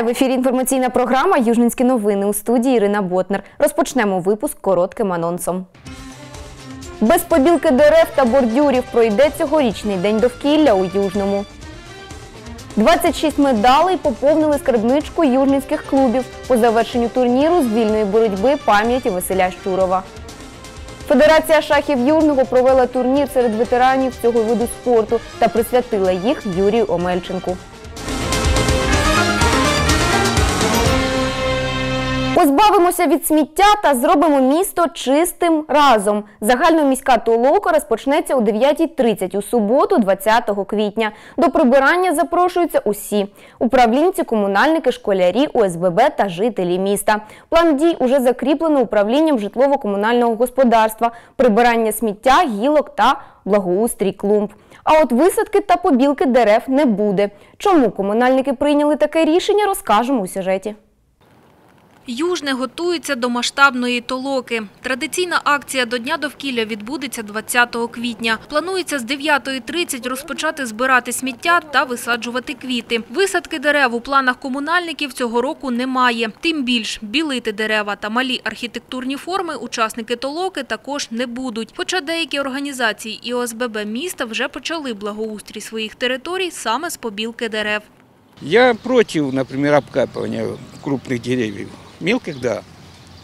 Вітаю в ефірі. Інформаційна програма Южненські новини у студії Ірина Ботнер. Розпочнемо випуск коротким анонсом. Без побілки дерев та бордюрів пройде цьогорічний день довкілля у Южному. 26 медалей поповнили скарбничку южненських клубів по завершенню турніру з вільної боротьби пам'яті Василя Щурова. Федерація шахів Южного провела турнір серед ветеранів цього виду спорту та присвятила їх Юрію Омельченку. Позбавимося від сміття та зробимо місто чистим разом. Загальноміська толока розпочнеться о 9.30 у суботу, 20 квітня. До прибирання запрошуються усі – управлінці, комунальники, школярі, ОСББ та жителі міста. План дій уже закріплено управлінням житлово-комунального господарства, прибирання сміття, гілок та благоустрій клумб. А от висадки та побілки дерев не буде. Чому комунальники прийняли таке рішення, розкажемо у сюжеті. Южне готується до масштабної толоки. Традиційна акція до Дня довкілля відбудеться 20 квітня. Планується з 9.30 розпочати збирати сміття та висаджувати квіти. Висадки дерев у планах комунальників цього року немає. Тим більш білити дерева та малі архітектурні форми учасники толоки також не будуть. Хоча деякі організації і ОСББ міста вже почали благоустрій своїх територій саме з побілки дерев. Я против, например, обкапывания крупных деревьев. Мелких, да,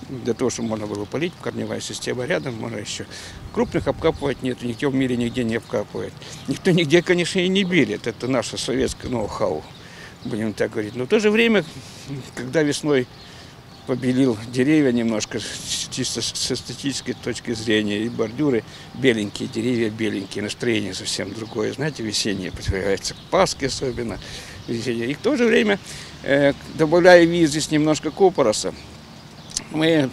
для того, чтобы можно было полить, корневая система рядом, можно еще. Крупных обкапывать нет, никто в мире нигде не обкапывает. Никто нигде, конечно, и не берет. Это наше советское ноу-хау, будем так говорить. Но в то же время, когда весной побелил деревья немножко, чисто с эстетической точки зрения, и бордюры беленькие, деревья беленькие, настроение совсем другое, знаете, весеннее, подвигается к Пасхе особенно, весеннее. И в то же время, э, добавляя виз здесь немножко копороса, мы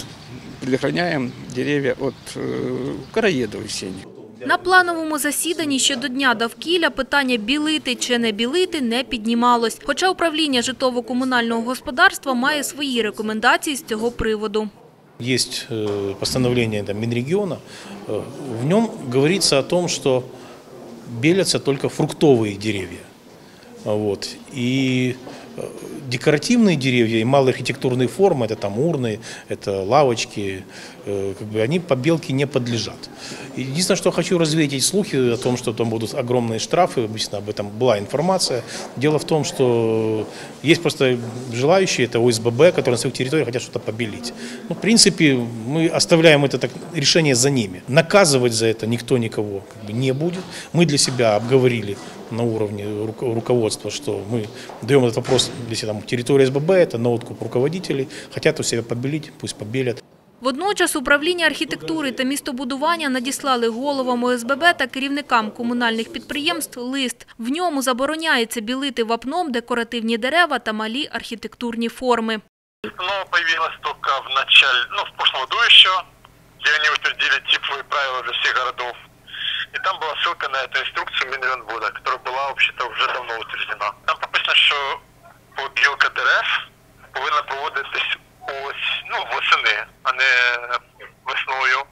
предохраняем деревья от э, короеда весеннего. На плановому засіданні щодо Дня довкілля питання білити чи не білити не піднімалось. Хоча управління житлово-комунального господарства має свої рекомендації з цього приводу. Есть э, постановление там, Минрегиона, э, в нем говорится о том, что белятся только фруктовые деревья. Вот. И э, декоративные деревья и малоархитектурные формы, это там урны, это лавочки, э, как бы они побелке не подлежат. Единственное, что хочу развеять слухи о том, что там будут огромные штрафы, обычно об этом была информация. Дело в том, что есть просто желающие, это ОСББ, которые на своих территориях хотят что-то побелить. Ну, в принципе, мы оставляем это так, решение за ними. Наказывать за это никто никого как бы, не будет. Мы для себя обговорили на уровне руко- руководства, что мы даем этот вопрос, если там территория СББ, это на откуп руководителей, хотят у себя побелить, пусть побелят. Водночас управління архітектури та містобудування надіслали головам ОСББ та керівникам комунальних підприємств лист. В ньому забороняється білити вапном декоративні дерева та малі архітектурні форми. Оно появилось только в начале, ну, в прошлом году еще, где они утвердили типовые правила для всех городов. И там была ссылка на эту инструкцию Минренбуда, которая была, вообще-то, уже давно утверждена. Там написано, що побілка дерев повинна проводитись ось, ну, восени, а не весною,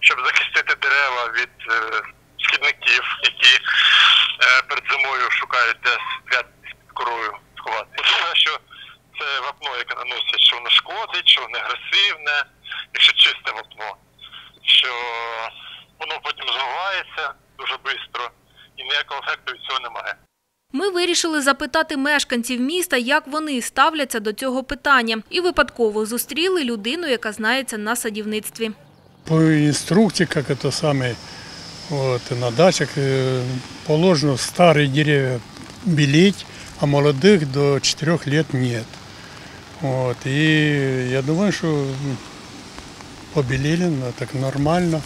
щоб захистити дерева від е, шкідників, які е, перед зимою шукають де спрятатись під корою сховати. Друге, що це вапно, яке наносять, що воно шкодить, що воно агресивне, якщо чисте вапно, що воно потім змивається дуже швидко і ніякого ефекту від цього немає. Ми вирішили запитати мешканців міста, як вони ставляться до цього питання, і випадково зустріли людину, яка знається на садівництві. по инструкции, как это самое, вот, на дачах э, положено старые деревья белить, а молодых до 4 лет нет. Вот, и я думаю, что м, побелели, ну, так нормально.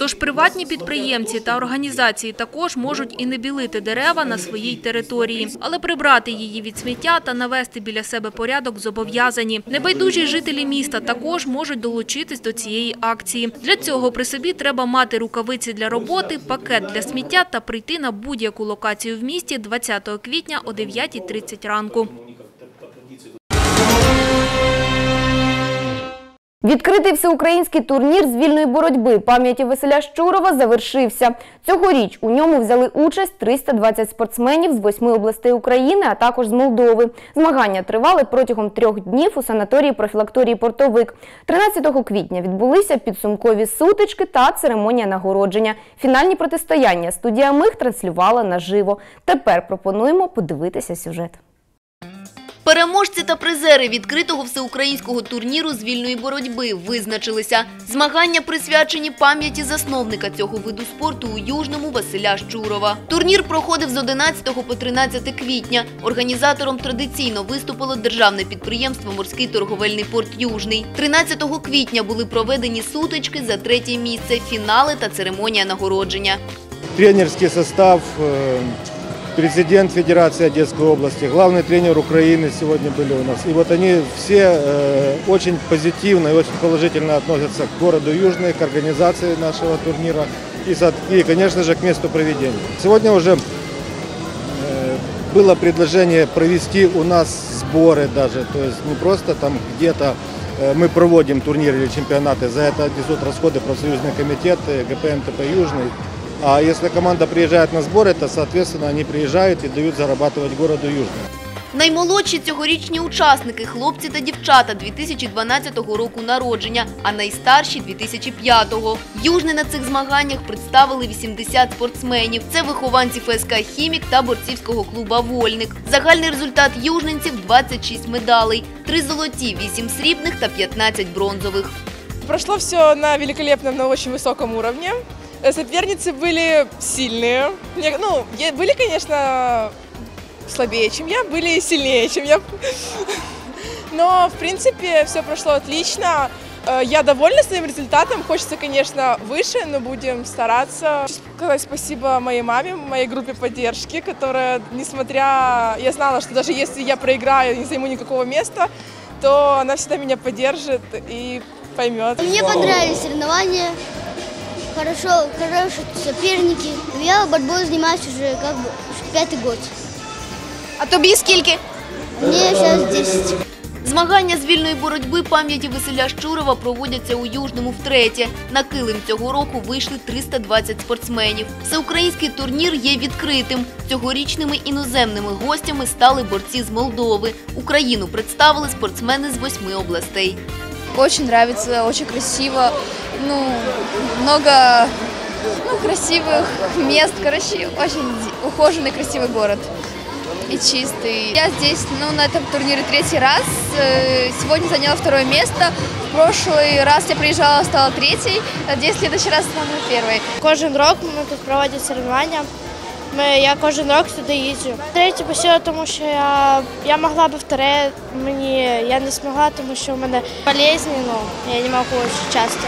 Тож приватні підприємці та організації також можуть і не білити дерева на своїй території, але прибрати її від сміття та навести біля себе порядок зобов'язані. Небайдужі жителі міста також можуть долучитись до цієї акції. Для цього при собі треба мати рукавиці для роботи, пакет для сміття та прийти на будь-яку локацію в місті 20 квітня о 9.30 ранку. Відкритий всеукраїнський турнір з вільної боротьби пам'яті Василя Щурова завершився. Цьогоріч у ньому взяли участь 320 спортсменів з восьми областей України, а також з Молдови. Змагання тривали протягом трьох днів у санаторії профілакторії «Портовик». 13 квітня відбулися підсумкові сутички та церемонія нагородження. Фінальні протистояння студія Мих транслювала наживо. Тепер пропонуємо подивитися сюжет. Переможці та призери відкритого всеукраїнського турніру з вільної боротьби визначилися. Змагання присвячені пам'яті засновника цього виду спорту у Южному Василя Щурова. Турнір проходив з 11 по 13 квітня. Організатором традиційно виступило державне підприємство Морський торговельний порт Южний. 13 квітня були проведені сутички за третє місце, фінали та церемонія нагородження. тренерский состав, э, президент Федерации Одесской области, главный тренер Украины сегодня были у нас. И вот они все э, очень позитивно и очень положительно относятся к городу Южный, к организации нашего турнира и, со- и, конечно же, к месту проведения. Сегодня уже э, было предложение провести у нас сборы даже, то есть не просто там где-то э, мы проводим турниры или чемпионаты, за это несут расходы профсоюзный комитет, э, ГПМТП Южный. А если команда приезжает на сборы, то, соответственно, они приезжают и дают зарабатывать городу Южный. Наймолодші цьогорічні учасники – хлопці та дівчата 2012 року народження, а найстарші – 2005-го. Южний на цих змаганнях представили 80 спортсменів. Це вихованці ФСК «Хімік» та борцівського клуба «Вольник». Загальний результат южненців – 26 медалей, 3 золоті, 8 срібних та 15 бронзових. Прошло все на великолепном, на очень высоком уровне. Соперницы были сильные. Ну, были, конечно, слабее, чем я, были сильнее, чем я. Но, в принципе, все прошло отлично. Э, Я довольна своим результатом. Хочется, конечно, выше, но будем стараться. Хочу сказать спасибо моей маме, моей группе поддержки, которая, несмотря... Я знала, что даже если я проиграю, не займу никакого места, то она всегда меня поддержит и поймет. Мне понравились соревнования, хорошо, хорошие соперники. Я борьбой занимаюсь уже как бы пятый год. А тобі скільки? Мне сейчас 10. Змагання з вільної боротьби пам'яті Василя Щурова проводяться у Южному втретє. На килим цього року вийшли 320 спортсменів. Всеукраїнський турнір є відкритим. Цьогорічними іноземними гостями стали борці з Молдови. Україну представили спортсмени з восьми областей. Очень нравится, очень красиво. Ну, много ну, красивых мест. Короче, очень ухоженный, красивый город. И чистый. Я здесь, ну, на этом турнире третий раз. Э, Сегодня заняла второе место. В прошлый раз я приезжала, стала третьей. Надеюсь, в следующий раз стану первой. Кожен рок ми тут проводять соревновання. Ми, я кожен рок сюди їжджу. Третє посіла, тому що я, я могла би вторе, мені я не змогла, тому що в мене болезні, ну я не можу дуже часто.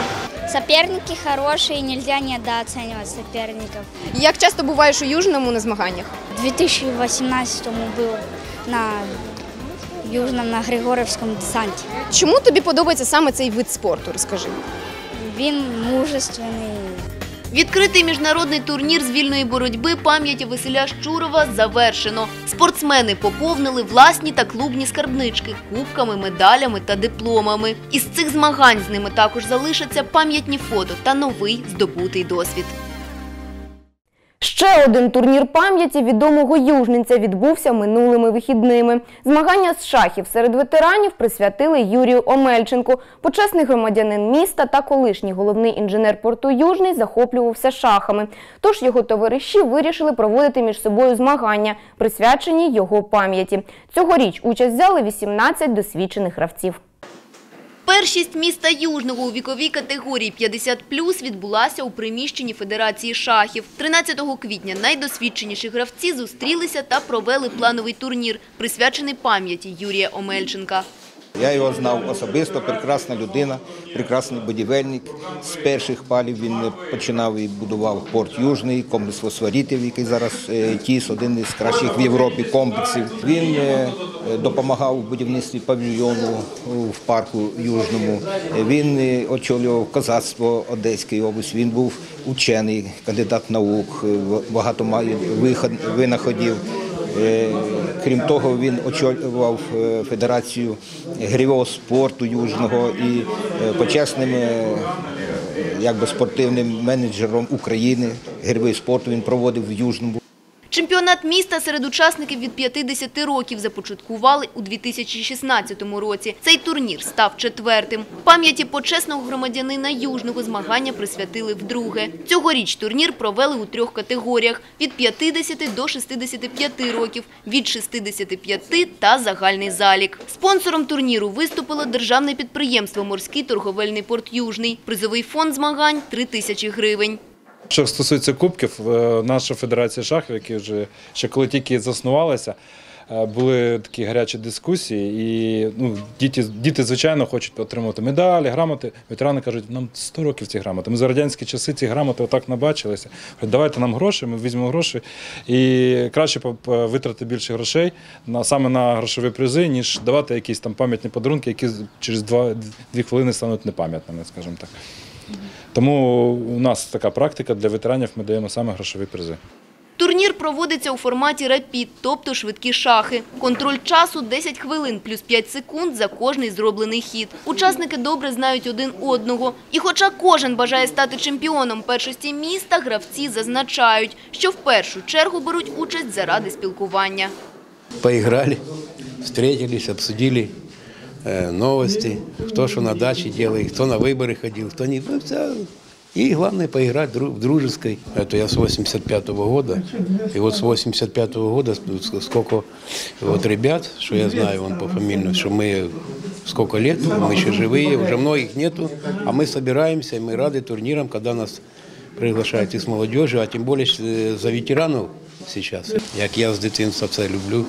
Соперники хорошие, нельзя недооценивать соперников. Як часто буваєш у Южному на змаганнях? В 2018 был на Южном, на Григоровском десанте. Чому тобі подобається саме цей вид спорту? Розкажи. Він мужественный. Відкритий міжнародний турнір з вільної боротьби пам'яті Василя Щурова завершено. Спортсмени поповнили власні та клубні скарбнички кубками, медалями та дипломами. Із цих змагань з ними також залишаться пам'ятні фото та новий здобутий досвід. Ще один турнір пам'яті відомого южненця відбувся минулими вихідними. Змагання з шахів серед ветеранів присвятили Юрію Омельченку. Почесний громадянин міста та колишній головний інженер порту Южний захоплювався шахами. Тож його товариші вирішили проводити між собою змагання, присвячені його пам'яті. Цьогоріч участь взяли 18 досвідчених гравців. Першість міста Южного у віковій категорії 50+, відбулася у приміщенні Федерації шахів. 13 квітня найдосвідченіші гравці зустрілися та провели плановий турнір, присвячений пам'яті Юрія Омельченка. Я його знав особисто, прекрасна людина, прекрасний будівельник. З перших палів він починав і будував порт Южний, комплекс фосфоритів, який зараз е, ТІС, один із кращих в Європі комплексів. Він е, допомагав у будівництві павільйону в парку Южному. Він е, очолював козацтво Одеської області. Він був учений, кандидат наук, багато має винаходів. Крім того, він очолював е, Федерацію грівого спорту Южного і е, почесним е, спортивним менеджером України. Грівий спорту він проводив в Южному. Чемпіонат міста серед учасників від 50 років започаткували у 2016 році. Цей турнір став четвертим. Пам'яті почесного громадянина Южного змагання присвятили вдруге. Цьогоріч турнір провели у трьох категоріях – від 50 до 65 років, від 65 та загальний залік. Спонсором турніру виступило державне підприємство «Морський торговельний порт Южний». Призовий фонд змагань – 3 тисячі гривень. Що стосується кубків, е, наша федерація шахів, які вже ще коли тільки заснувалася, е, були такі гарячі дискусії, і ну, діти, діти, звичайно, хочуть отримувати медалі, грамоти. Ветерани кажуть, нам 100 років ці грамоти. Ми за радянські часи ці грамоти отак набачилися. Давайте нам гроші, ми візьмемо гроші. І краще по- по- більше грошей на, саме на грошові призи, ніж давати якісь там пам'ятні подарунки, які через два, дві хвилини стануть непам'ятними, скажімо так. Тому у нас така практика для ветеранів ми даємо саме грошові призи. Турнір проводиться у форматі рапід, тобто швидкі шахи. Контроль часу 10 хвилин плюс 5 секунд за кожний зроблений хід. Учасники добре знають один одного. І хоча кожен бажає стати чемпіоном першості міста, гравці зазначають, що в першу чергу беруть участь заради спілкування. поиграли, встретились, обсудили новости, кто что на даче делает, кто на выборы ходил, кто не... ну, всё. И главное поиграть дру- в дружеской. Это я с 85 года. И вот с 85 года с- сколько вот ребят, что я знаю вон по фамилии, что мы сколько лет, мы еще живые, уже многих нету, а мы собираемся, и мы рады турнирам, когда нас приглашають із молодежи, а тим більше е, за ветеранів зараз. Як я з дитинства все люблю,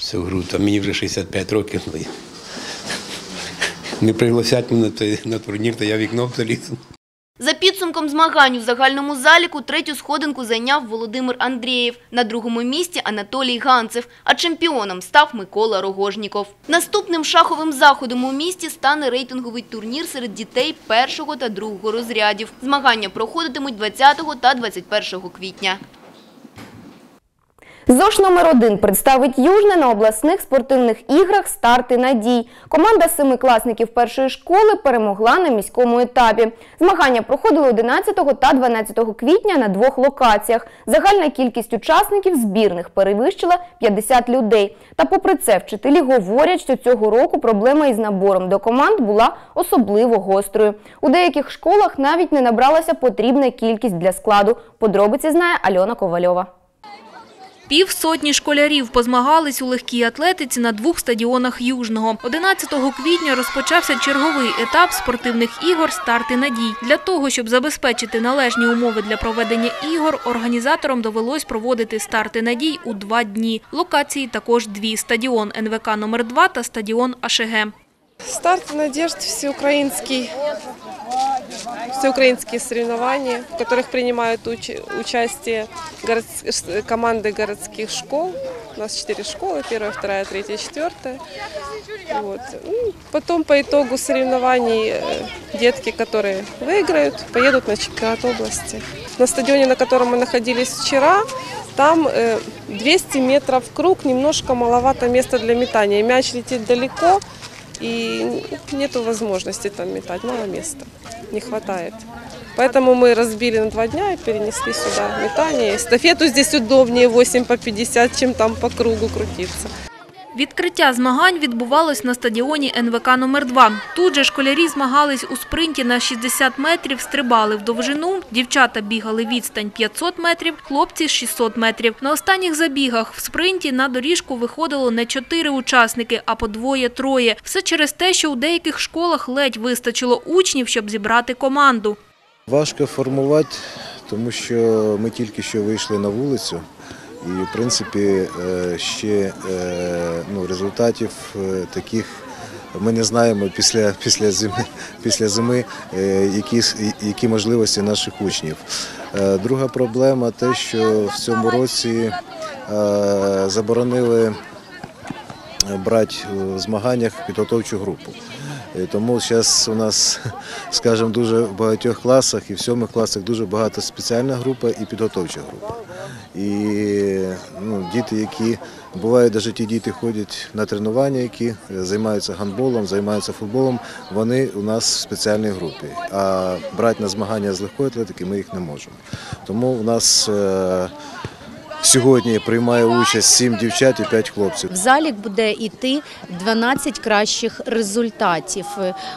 цю гру, то мені вже 65 років. Не пригласять мене на турнір, то я вікно залізу. За підсумком змагань у загальному заліку третю сходинку зайняв Володимир Андрієв. На другому місці Анатолій Ганцев, а чемпіоном став Микола Рогожніков. Наступним шаховим заходом у місті стане рейтинговий турнір серед дітей першого та другого розрядів. Змагання проходитимуть 20 та 21 квітня. ЗОШ номер 1 представить Южне на обласних спортивних іграх «Старти надій». Команда семикласників першої школи перемогла на міському етапі. Змагання проходили 11 та 12 квітня на двох локаціях. Загальна кількість учасників збірних перевищила 50 людей. Та попри це вчителі говорять, що цього року проблема із набором до команд була особливо гострою. У деяких школах навіть не набралася потрібна кількість для складу. Подробиці знає Альона Ковальова. Півсотні школярів позмагались у легкій атлетиці на двох стадіонах Южного. 11 квітня розпочався черговий етап спортивних ігор «Старти надій». Для того, щоб забезпечити належні умови для проведення ігор, організаторам довелось проводити «Старти надій» у два дні. Локації також дві – стадіон НВК номер 2 та стадіон АШГ. Старт надежд всеукраинский, всеукраинские соревнования, в которых принимают уч- участие городс- с- команды городских школ. У нас четыре школы, первая, вторая, третья, четвертая. Вот. Ну, Потом по итогу соревнований э, детки, которые выиграют, поедут на чемпионат области. На стадионе, на котором мы находились вчера, там э, 200 метров круг, немножко маловато места для метания. Мяч летит далеко, и нету возможности там метать, мало места, не хватает. Поэтому мы разбили на два дня и перенесли сюда метание. Эстафету здесь удобнее 8 по 50, чем там по кругу крутиться. Відкриття змагань відбувалось на стадіоні НВК номер 2 Тут же школярі змагались у спринті на 60 метрів, стрибали в довжину, дівчата бігали відстань 500 метрів, хлопці – 600 метрів. На останніх забігах в спринті на доріжку виходило не чотири учасники, а по двоє-троє. Все через те, що у деяких школах ледь вистачило учнів, щоб зібрати команду. Важко формувати, тому що ми тільки що вийшли на вулицю, і в принципі е, ще е, ну, результатів е, таких ми не знаємо після, після зими, після зими які, які можливості наших учнів. Друга проблема те, що в цьому році заборонили брати в змаганнях підготовчу групу. Тому зараз у нас, скажімо, дуже в багатьох класах і в сьомих класах дуже багато спеціальна група і підготовча група. І ну, діти, які бувають, навіть ті діти ходять на тренування, які займаються гандболом, займаються футболом, вони у нас в спеціальній групі. А брати на змагання з легкої атлетики ми їх не можемо. Тому у нас е, сьогодні приймає участь 7 дівчат і 5 хлопців. В залік буде йти 12 кращих результатів.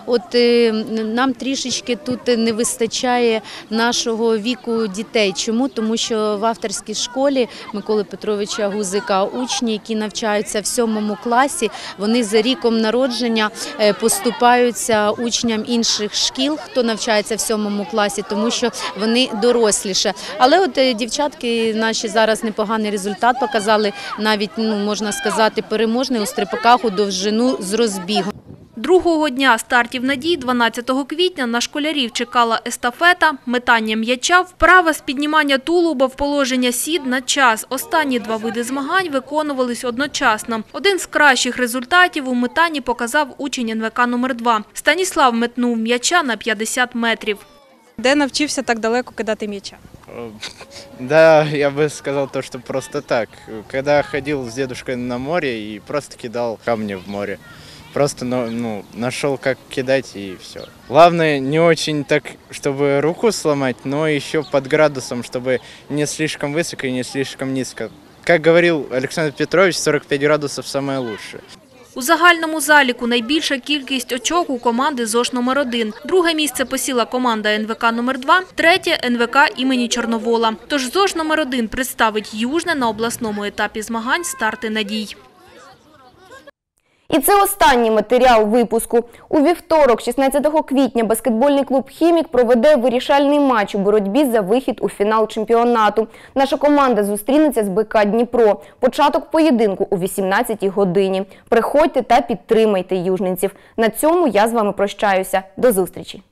От е, нам трішечки тут не вистачає нашого віку дітей. Чому? Тому що в авторській школі Миколи Петровича Гузика учні, які навчаються в сьомому класі, вони за ріком народження е, поступаються учням інших шкіл, хто навчається в сьомому класі, тому що вони доросліше. Але от е, дівчатки наші зараз непоганий результат показали, навіть ну можна сказати, переможний у стрибаках у довжину з розбігу. Другого дня стартів надій, 12 квітня, на школярів чекала естафета, метання м'яча, вправа з піднімання тулуба в положення сід на час. Останні два види змагань виконувались одночасно. Один з кращих результатів у метанні показав учень НВК номер 2 Станіслав метнув м'яча на 50 метрів. Де навчився так далеко кидати м'яча? Да, я бы сказал то, что просто так. Когда ходил с дедушкой на море и просто кидал камни в море. Просто ну, ну, нашел, как кидать и все. Главное, не очень так, чтобы руку сломать, но еще под градусом, чтобы не слишком высоко и не слишком низко. Как говорил Александр Петрович, 45 градусов самое лучшее. У загальному заліку найбільша кількість очок у команди ЗОШ номер 1 Друге місце посіла команда НВК номер 2 третє – НВК імені Чорновола. Тож ЗОШ номер 1 представить Южне на обласному етапі змагань «Старти надій». І це останній матеріал випуску. У вівторок, 16 квітня, баскетбольний клуб «Хімік» проведе вирішальний матч у боротьбі за вихід у фінал чемпіонату. Наша команда зустрінеться з БК Дніпро. Початок поєдинку о 18-й годині. Приходьте та підтримайте южненців. На цьому я з вами прощаюся. До зустрічі!